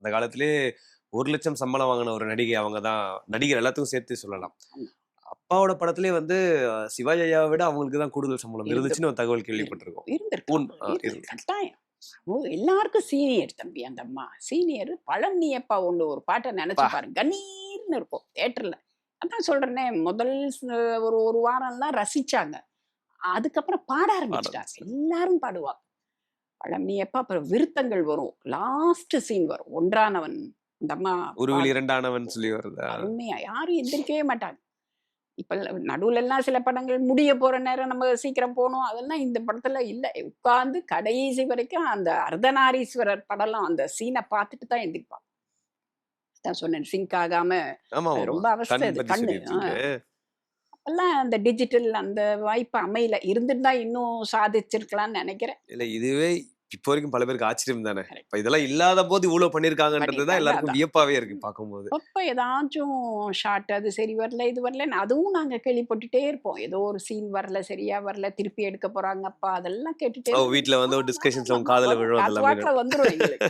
அந்த காலத்திலே ஒரு லட்சம் சம்பளம் வாங்கின ஒரு நடிகை அவங்க தான். நடிகர் எல்லாத்துக்கும் சேர்த்து சொல்லலாம். அப்பாவோட படத்திலே வந்து சிவாஜி ஐயாவை விட அவங்களுக்கு தான் கூடுதல் சம்பளம் இருந்து- இருந்துச்சுன்னு ஒரு தகவல் கேள்விப்பட்டிருக்கோம். எல்லாருக்கும் சீனியர் தம்பி அந்த அம்மா. சீனியர் பழனியப்பா ஒன்று ஒரு பாட்டை நினைச்சு. பாருங்க. கணீர்னு இருக்கும் தேட்டர்ல அதான் சொல்றேனே முதல் ஒரு ஒரு வாரம்லாம் ரசிச்சாங்க. அதுக்கப்புறம் பாட ஆரம்பிச்சிட்டாங்க. எல்லாரும் பாடுவாங்க பழனியப்பா அப்புறம் விருத்தங்கள் வரும். லாஸ்ட் சீன் வரும். ஒன்றானவன் இந்த அம்மா உருவில் இரண்டானவன் சொல்லி வருதா. அருமையா. யாரும் எந்திரிக்கவே மாட்டாங்க. இப்ப நடுவுல எல்லாம் சில படங்கள் முடிய போற நேரம் நம்ம சீக்கிரம் போகணும். அதெல்லாம் இந்த படத்துல இல்ல. உட்கார்ந்து கடைசி வரைக்கும் அந்த அர்த்தநாரீஸ்வரர் படம்லாம் அந்த சீனை பார்த்துட்டு தான் எந்திரிப்பாங்க தான் சொன்னேன் சிங்க் ஆகாம. ரொம்ப அவஸ்தை கண்ணு அப்பெல்லாம் அந்த டிஜிட்டல் அந்த வாய்ப்பு அமையல. இருந்திருந்தா இன்னும் சாதிச்சிருக்கலாம்னு நினைக்கிறேன். இல்ல இதுவே இப்போ வரைக்கும் பல பேருக்கு ஆச்சரியம் தானே. இப்ப இதெல்லாம் இல்லாத போது இவ்வளவு பண்ணிருக்காங்கன்றது தான் எல்லாருக்கும். வியப்பாவே இருக்கு பார்க்கும்போது. அப்ப ஏதாச்சும் ஷார்ட் அது சரி வரல இது வரல அதுவும் நாங்க கேள்விப்பட்டுட்டே இருப்போம். ஏதோ ஒரு சீன் வரல சரியா வரல திருப்பி எடுக்க போறாங்கப்பா அதெல்லாம் கேட்டுட்டே ஓ, வீட்ல வந்து ஒரு discussions ல உங்க காதுல விழும் வந்துரும் எங்களுக்கு.